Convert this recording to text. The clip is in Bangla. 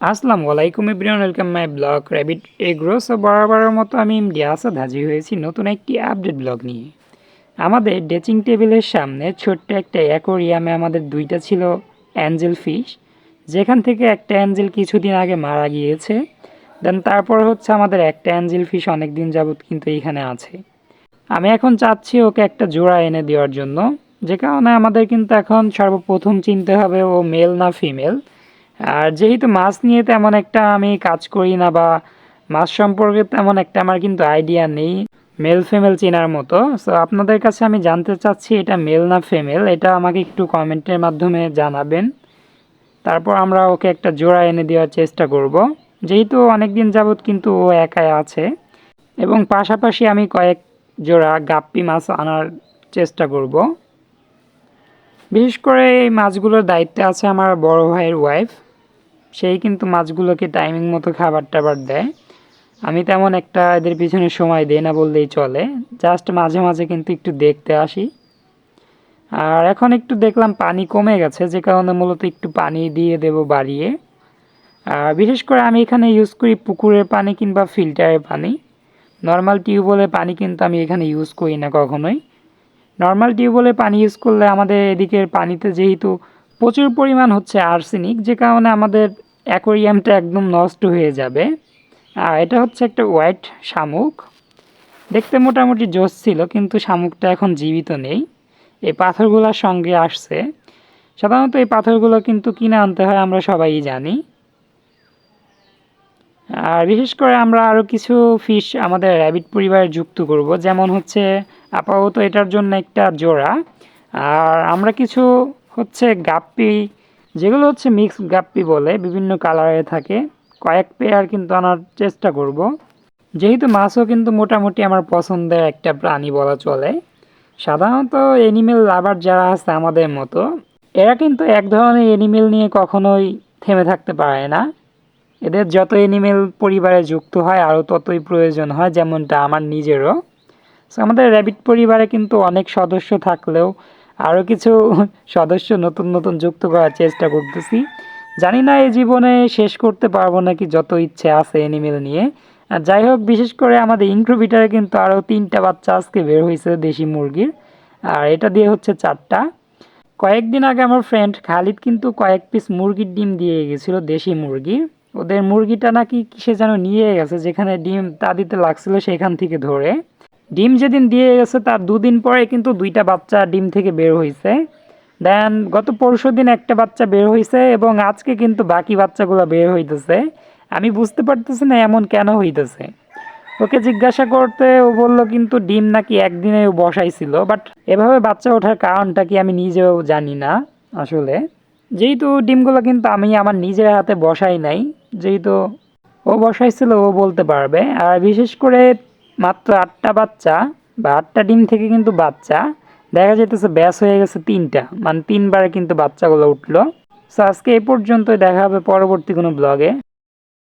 আসসালামু আলাইকুম ইব্রিয়ান welcome my blog rabbit agro so বরাবরের মতো আমি ইমডি আসাদ হাজির হয়েছি নতুন একটি আপডেট ব্লগ নিয়ে। আমাদের ড্রেসিং টেবিলের সামনে ছোট্ট একটা অ্যাকোরিয়ামে আমাদের দুইটা ছিল অ্যাঞ্জেল ফিশ। যেখান থেকে একটা অ্যাঞ্জেল কিছুদিন আগে মারা গিয়েছে। দেন তারপর হচ্ছে আমাদের একটা অ্যাঞ্জেল ফিশ অনেক দিন যাবৎ কিন্তু এখানে আছে। আমি এখন চাচ্ছি ওকে একটা জোড়া এনে দেওয়ার জন্য। যে কারণে আমাদের কিন্তু এখন সর্বপ্রথম চিনতে হবে ও মেল না ফিমেল আর যেহেতু মাছ নিয়ে তেমন একটা আমি কাজ করি না বা মাছ সম্পর্কে তেমন একটা আমার কিন্তু আইডিয়া নেই মেল ফিমেল চেনার মতো। সো আপনাদের কাছে আমি জানতে চাচ্ছি এটা মেল না ফিমেল এটা আমাকে একটু কমেন্টের মাধ্যমে জানাবেন। তারপর আমরা ওকে একটা জোড়া এনে দেওয়ার চেষ্টা করব। যেহেতু অনেক দিন যাবৎ কিন্তু ও একাই আছে। এবং পাশাপাশি আমি কয়েক জোড়া গাপ্পি মাছ আনার চেষ্টা করব। বিশেষ করে এই মাছগুলোর দায়িত্বে আছে আমার বড় ভাইয়ের ওয়াইফ সেই কিন্তু মাছগুলোকে টাইমিং মতো খাবার টাবার দেয়। আমি তেমন একটা এদের পিছনে সময় দেই না বললেই চলে। জাস্ট মাঝে মাঝে কিন্তু একটু দেখতে আসি। আর এখন একটু দেখলাম পানি কমে গেছে, যে কারণে মূলত একটু পানি দিয়ে দেব বাড়িয়ে। আর বিশেষ করে আমি এখানে ইউজ করি পুকুরের পানি কিংবা ফিল্টারের পানি। নর্মাল টিউবওয়েলের পানি কিন্তু আমি এখানে ইউজ করি না কখনোই। নর্মাল টিউবওয়েলের পানি ইউজ করলে আমাদের এদিকের পানিতে যেহেতু প্রচুর পরিমাণ হচ্ছে আর্সেনিক যে কারণে আমাদের অ্যাকোরিয়ামটা একদম নষ্ট হয়ে যাবে। আর এটা হচ্ছে একটা হোয়াইট শামুক। দেখতে মোটামুটি জোস ছিল, কিন্তু শামুকটা এখন জীবিত নেই। এই পাথরগুলোর সঙ্গে আসছে। সাধারণত এই পাথরগুলো কিন্তু কিনে আনতে হয়, আমরা সবাই জানি। আর বিশেষ করে আমরা আরও কিছু ফিশ আমাদের র্যাবিট পরিবারে যুক্ত করব, যেমন হচ্ছে আপাতত এটার জন্য একটা জোড়া। আর আমরা কিছু হচ্ছে গাপ্পি যেগুলো হচ্ছে মিক্স গাপ্পি বলে, বিভিন্ন কালারে থাকে। কয়েক পেয়ার কিন্তু আনার চেষ্টা করব। যেহেতু মাছও কিন্তু মোটামুটি আমার পছন্দের একটা প্রাণী বলা চলে। সাধারণত অ্যানিমেল লাভার যারা আছে আমাদের মতো, এরা কিন্তু এক ধরনের এনিমেল নিয়ে কখনোই থেমে থাকতে পারে না। এদের যত এনিমেল পরিবারে যুক্ত হয়, আরও ততই প্রয়োজন হয়, যেমনটা আমার নিজেরও। সো আমাদের র্যাবিট পরিবারে কিন্তু অনেক সদস্য থাকলেও আরও কিছু সদস্য নতুন নতুন যুক্ত করার চেষ্টা করতেছি। জানি না এই জীবনে শেষ করতে পারব নাকি যত ইচ্ছে আছে অ্যানিমেল নিয়ে। আর যাই হোক, বিশেষ করে আমাদের ইনক্রুবিটারে কিন্তু আরও তিনটা বাচ্চা আজকে বের হয়েছে দেশি মুরগির। আর এটা দিয়ে হচ্ছে চারটা। কয়েকদিন আগে আমার ফ্রেন্ড খালিদ কিন্তু কয়েক পিস মুরগির ডিম দিয়ে গেছিল দেশি মুরগি। ওদের মুরগিটা নাকি কিসে যেন নিয়ে গেছে, যেখানে ডিম তা দিতে লাগছিল সেখান থেকে ধরে। ডিম যেদিন দিয়ে গেছে তার দুদিন পরে কিন্তু দুইটা বাচ্চা ডিম থেকে বের হয়েছে দেন গত পরশু দিন একটা বাচ্চা বের হয়েছে এবং আজকে কিন্তু বাকি বাচ্চাগুলো বের হইতেছে। আমি বুঝতে পারতেছি না এমন কেন হইতেছে। ওকে জিজ্ঞাসা করতে ও বলল, কিন্তু ডিম নাকি একদিনে ও বসাইছিল বাট এভাবে বাচ্চা ওঠার কারণটা কি আমি নিজেও জানি না আসলে। যেহেতু ডিমগুলো কিন্তু আমি আমার নিজের হাতে বসাই নাই, যেহেতু ও বসাইছিল ও বলতে পারবে। আর বিশেষ করে মাত্র আটটা বাচ্চা বা আটটা ডিম থেকে কিন্তু বাচ্চা। দেখা যেতেছে ব্যাস হয়ে গেছে তিনটা। মানে তিনবারে কিন্তু বাচ্চাগুলো উঠল। সো আজকে এই পর্যন্তই। দেখা হবে পরবর্তী কোনো ব্লগে